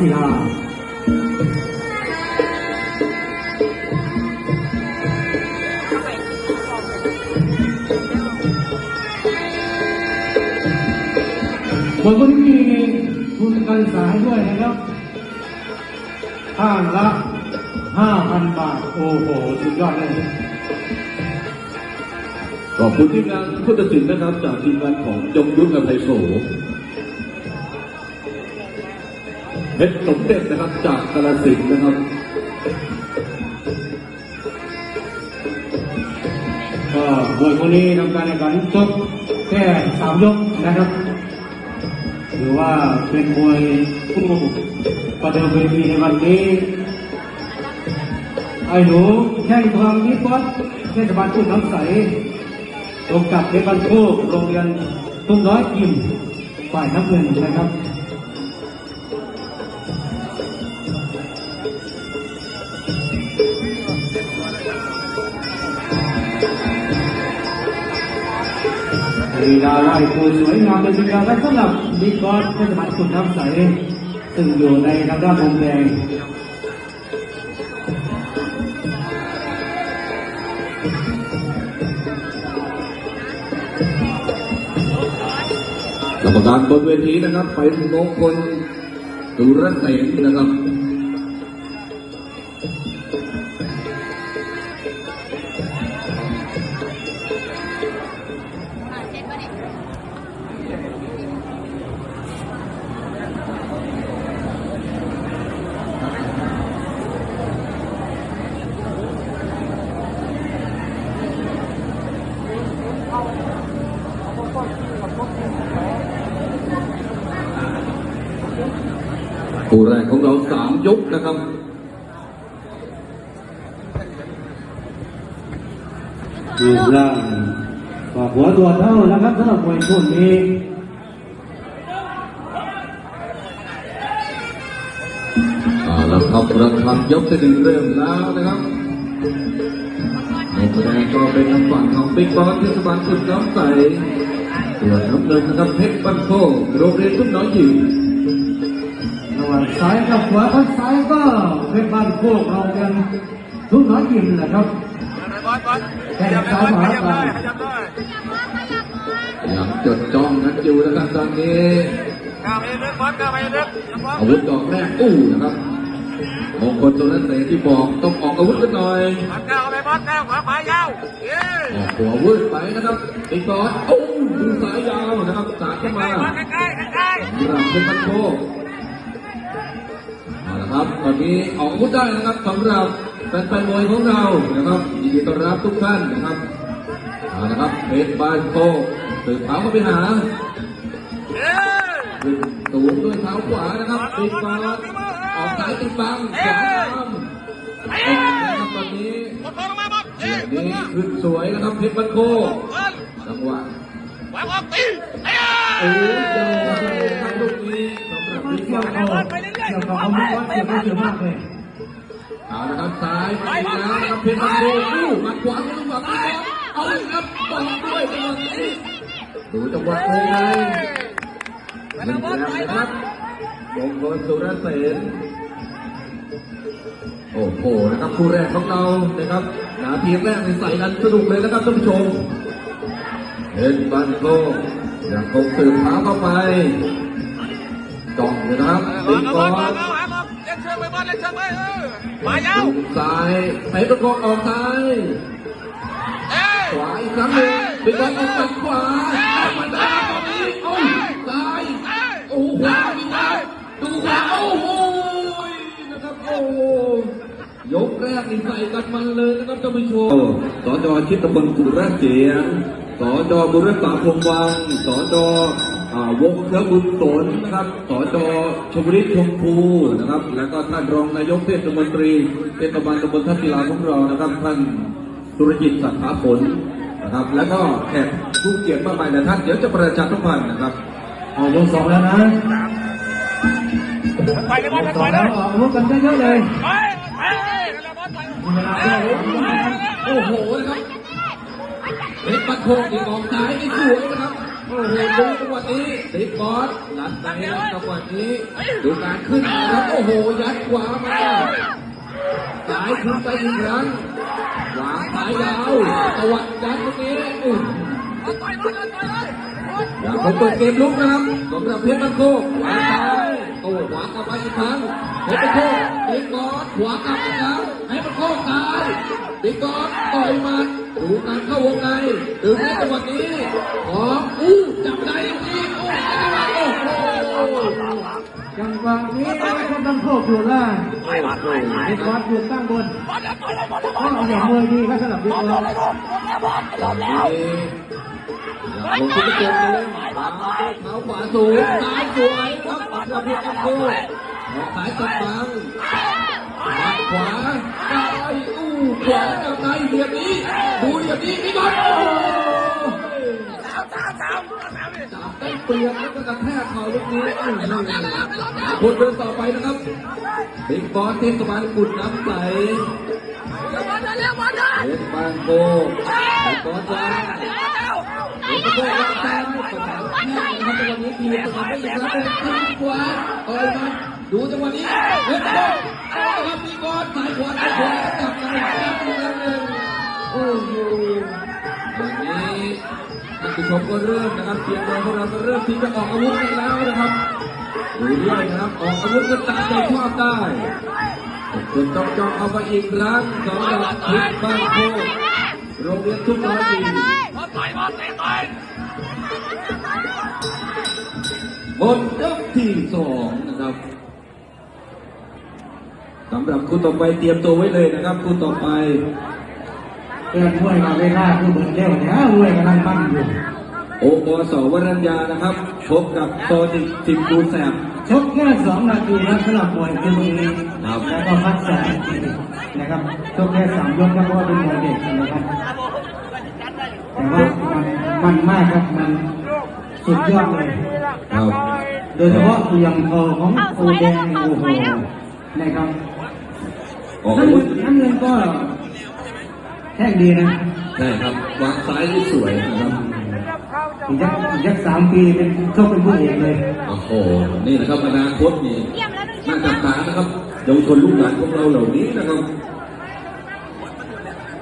ศิลาบนคนที่มีทุนการศึกษาให้ด้วยนะครับข้างละห้าพันบาท โอ้โห สุดยอดเลยขอบคุณทีมงานผู้ตัดสินนะครับ จากทีมงานของยงยุทธอภัยโส เพชรสมเด็จนะครับจากกาลสินธุ์นะครับก็มวยคนนี้ทำการแข่งขันจบแค่สามยกนะครับหรือว่าเป็นมวยคู่ประเดิมเวทีในวันนี้ไอ้หนูแข่งทางนี้ป๊อตเทศบาลทุ่งน้ำใสตรงกับเพชรบันโคกโรงเรียนตุ้งน้อยกิมฝ่ายน้ำเงินนะครับ ลีลาไหว้ครูสวยงามเป็นลีลาและสำหรับบิ๊กอสเทศบาลคุณน้ำใสซึ่งอยู่ในทางด้านมุมแดงกรรมการบนเวทีนะครับ ไปมงคลตุรเสนนะครับ คู่แรกของเราสามยกนะครับรูปร่างกว่าหัวตัวเท่านะครับสำหรับมวยคู่นี้อ่าแล้วครับระฆังยกที่หนึ่งเริ่มแล้วนะครับในแสดงก็เป็นทางฝั่งของบิ๊กบอสเทศบาลสุดน้ำใสส่วนน้ำเงินนะครับเพชรบันโคกโรงเรียนทุ่งน้อยหญิ งระหว่างซ้ายกับขวาข้งซ้ายก็เป็นบ้านโคกเรากันทุกน้อยยิมแหละครับบอลบอลขยับขยับเลยขยับเลยยังจดจ้องกันอยู่นะครับตอนนี้กาไปลึกบอลก้าวไปลึกอย่าบอลอาวุธดอกแรกอู้นะครับมงคลตัวนั้นเตะที่บอกต้องออกอาวุธกันหน่อยบอลก้าวไปบอลก้าวขวาขวายาวออกหัววุธไปนะครับบิ๊กบอโอ้ดูสายยาวนะครับสาดใกเข้ามาบอลใกล้ใกล้สำหรับเพชรบันโค ตอนนี้ออกอาวุธได้นะครับสำหรับแฟนๆมวยของเรานะครับยินดีต้อนรับทุกท่านนะครับเอาละครับเพชรบันโคกตื่นเท้าเข้าไปหาเย้ขึ้นตูนด้วยเท้าขวานะครับติดบอลออกสายติดบังขวาตามออกนะครับตอนนี้บอลลงมาบอลเย้เดี๋ยวนี้ขึ้นสวยนะครับเพชรบันโคกบอลจังหวะวางออกตีเอ้โอ้ยโดนครับลูกนี้สำหรับมันบิ๊กเกี่ยวบอกับล เกี่ยวกับอาวุธวัดเกี่ยวกับเกี่ยวมากเลยเอาละครับซ้ายไปแล้วนะครับเพชรบันโคกอู้หมัดขวาจังหวะนี้เอาเลยครับบอลด้วยจังหวะนี้ดูจังหวะเลยหนึ่งแต้มนะครับมงคลสุรเสนโอ้โหนะครับคู่แรกของเรานะครับนาทีแรกในใส่กันสนุกเลยนะครับท่านผู้ชมเห็นบันโกยังคงสืบเท้าเข้าไป จ้องอยู่นะครับบอติลดบบออลบอลลเอาเอาเล่นเชือกไปบอลเล่นเชือกไปเออขวายาวซ้ายเตะตะโกนออกซ้ายเอ้ขวาอีกครั้งหนึ่งติดบอลออกจากขวาเอามาได้ตอนนี้โอ้ยซ้ายโอ้โหขวาอีกแล้วดูขวาโอ้โหนะครับโอ้โหยกแรกนี่ใส่กันมันเลยนะครับท่านผู้ชมสจชิตตำบลกุระเจียงสจบุรษาพงวังสจ อ่าวงเทบุญสนนะครับสจชมริชชมพูนะครับ แล้วก็ท่านรองนายกเทศมนตรีเทศบาลตำบลทัพศิลาของเรานะครับ ท่านสุรจิตสัทธาผลนะครับ แล้วก็แขกผู้เกียรติมากมายนะท่านเดี๋ยวจะประชาสัมพันธ์นะครับเอายกสองแล้วนะไปเลยบอลยกไปสองเลแล้วยออกอาวุธกันเยอะๆเลยไปไปบอลไปมีเวลาด้วยโอ้โหนะครับเพชรปัดโคกอีกออกซ้ายนี่สวย นะครับโอ้โอ้โหดูจังหวะนี้ติดบอลลัดในจังหวะนี้ดูการขึ้นนะครับโอ้โหยัดขวามาสายขึ้นไปอีกครั้งวางสายยาวตวัดยัดตรงนี้อุ้ยอยากให้เปิดเกมลุกนะครับสำหรับเพชรมันโคกวางซ้ายโต้ข วากลับไปอีกครั้งเพชรมันโคกติดบอลขวากลับอีกครั้งให้มันโคกซ้ายติดบอลต่อยหมันดูการเข้าวงในดึงในจังหวะนี้ของอู้จับได้อีกทีโอ้ยโอ้โหจังหวะนี้นะครับต้องโคกอยู่ล่างเด็กบอลอยู่ข้างบนก็อย่างมวยดีครับสำหรับเด็กบอลลงทุนไปเกินเลยวางเท้าขวาสูงซ้ายสวย ครับสำหรับเพชรมันโคกออกสายตัดบังขวาซ้ายอู้ขวากับในเหลี่ยมนี้ ดูเหลี่ยมนี้พี่บอลโอ้จับได้เปรียบแล้วก็กระแทกเข่าลูกนี้อื้อหือคนเดินต่อไปนะครับบิ๊กบอสเทศบาลกุดน้ำใสเอ็นบางโกบิ๊กบอสวางเอ็นบางโกวางซ้ายประสานแข้งนะครับจังหวะนี้ทีมประสานไดูจังหวะนี้เอ็นบางโกครับบิ๊กบอสสายขวาสายขวาจับในจับอีกครั้งหนึ่งโอ้โหวันนี้ท่านผู้ชมก็เริ่มนะครับเตรียมตัวของเราก็เริ่มที่จะออกอาวุธกันแล้วนะครับดูด้วยนะครับออกอาวุธกันตามใจชอบได้คุณต้องจองเอาไปอีกครั้งสำหรับคลิปบ้านโค โรงเรียนทุกร้อยปีหมดยกที่สองนะครับสำหรับคู่ต่อไปเตรียมตัวไว้เลยนะครับคู่ต่อไปเตือนมวยมาเวลาคือเหมือนเดียวเนี่ยมวยกำลังปั้นอยู่โอปอสวรัญญานะครับพบกับโซนิกสิมปูนแสบ ชกแค่สองนาทีนะสำหรับมวยคือมือนี้ครับแล้วก็พักสองนาทีนะครับชกแค่สามยกครับเพราะว่าเป็นมวยเด็กนะครับแต่ว่ามันมันมากครับมันสุดยอดเลยครับ โดยเฉพาะเอย่างคอของโอแดงโอ้โหนะครับออกน้ำอาวุเงิธนน้ำเงินก็แท่งดีนะใช่ครับวางซ้ายที่สวยนะครับ อีกสักอีกสักสามปีเป็นชกเป็นผู้เอกเลยโอ้โห นี่นะครับอนาคตนี่น่าจับตานะครับเยาวชนลูกหลานของเราเหล่านี้นะครับ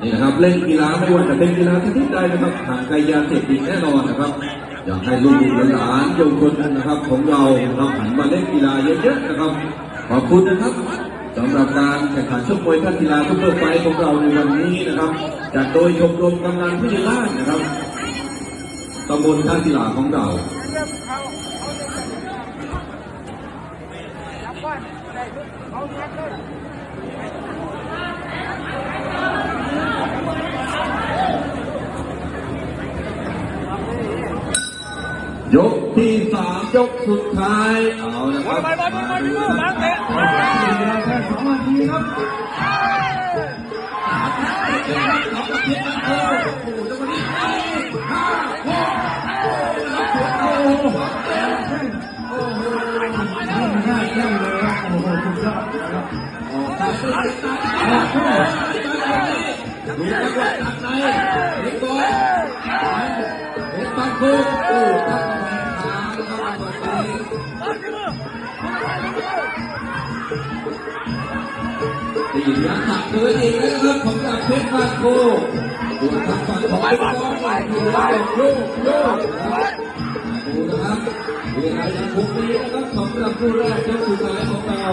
นี่นะครับเล่นกีฬาไม่ว่าจะเป็นกีฬาชนิดใดนะครับห่างไกลยาเสพติดแน่นอนนะครับ อยากให้ลูกหลานเยาวชนนะครับ ของเราเราหันมาเล่นกีฬาเยอะๆนะครับ ขอบคุณนะครับสำหรับการแข่งขันชกมวยท่านกีฬาทุกเพื่อไฟของเราในวันนี้นะครับ จัดโดยชมรมกำนันผู้ใหญ่บ้านนะครับ ตำบลท่ากีฬาของเรายกที่สามยกสุดท้าย เอาละครับมาดูครับแค่สองนาทีครับ ดูจังหวะตัดในเล็กบอลเล็กบังคุกโอ้ตั้งแขนขานะครับแบตียักษ์ตักเกินอีกแล้วนะครับของจากเพชรบางโคดูทางฝั่งของเป็นก้อนใหญ่ดูแล้วโยกโยกดูนะครับ เวลายังคงมีนะครับสำหรับผู้แรกยกสุดท้ายของเรา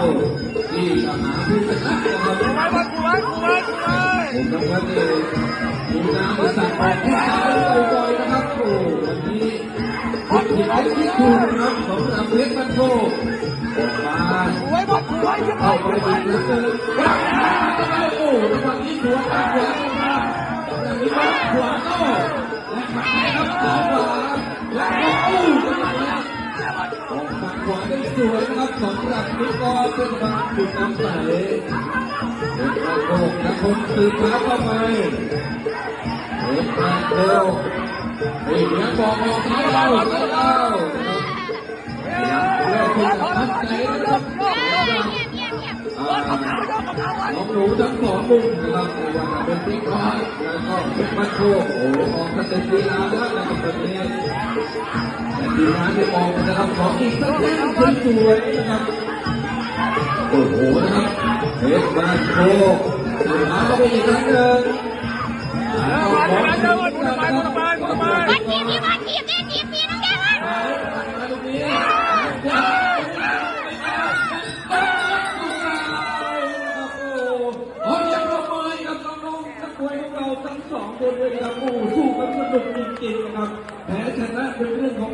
ที่จะหาผู้ชนะนะครับผมนะครับนี่มีน้ำมีสัตว์ออกที่ซ้ายบ่อยๆนะครับโอ้วันนี้ผิดผิดที่ถูกนะครับสำหรับเพชรบางโคออกมาเข้าไปดีเหลือเกินโอ้จังหวะนี้ขวาขวามาจังหวะนี้ขวาโต้และขาครับขวาและโอ้จัง หวะนี้ออกมาขวาได้สวยนะครับสำหรับนิกอเป็นบางจุดน้ำใสเป็นกระโดดนะผมตื่นเช้าเข้าไปเป็นกระโดดนี่เดี๋ยบอกออกท้ายเราท้ายเราเรื่องที่จะทัดใจนะครับ อ่าน้องหนูทั้งสองมุมนะครับไม่ว่าจะเป็นติ๊กน้อยแล้วก็เป็นมัดโชคโอ้โหออกสเต็ปลีลาแล้วนะครับตอนนี้แต่ทีมงานได้ออกนะครับของอีกสักแท่งสวยๆนะครับโอ้โหนะครับเพชรบ้านโคกมาเข้าไปอีกครั้งหนึ่งมาจากนั้นเจอคนละไปคนละไปคนละไป จริงนะครับแพ้ชนะเป็นเรื่องของ